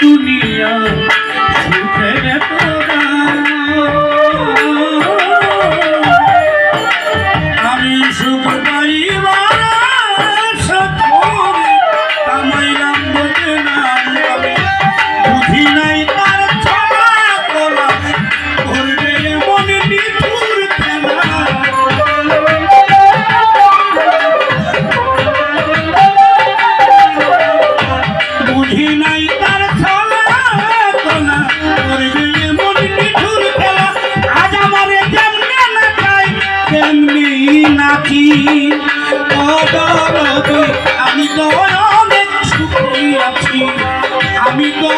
দুনিয়া সুখের আমি সুখ পাইবার সফরে কামাইলাম বোঝে না অদরদি আমি তো অনেক সুখী আছি, আমি তো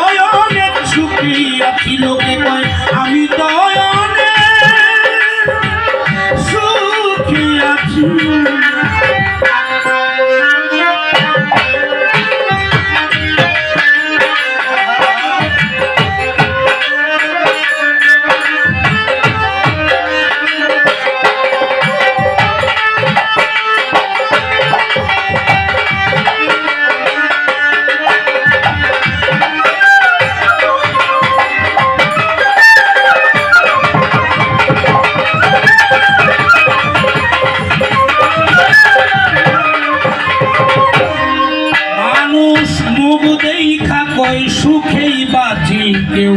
অনেক সুখী আছি লোকে আমি তো অনেক সুখী আছি। সুখেই বাঁচি কেউ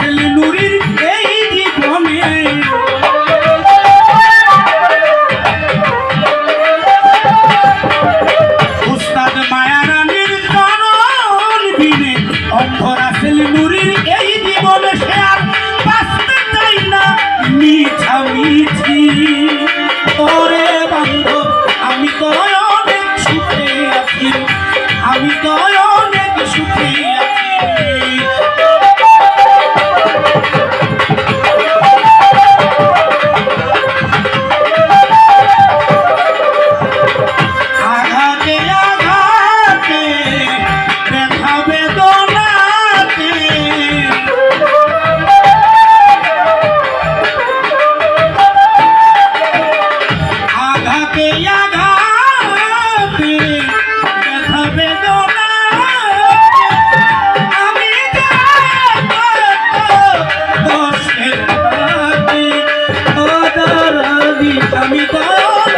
আমি তো 一把。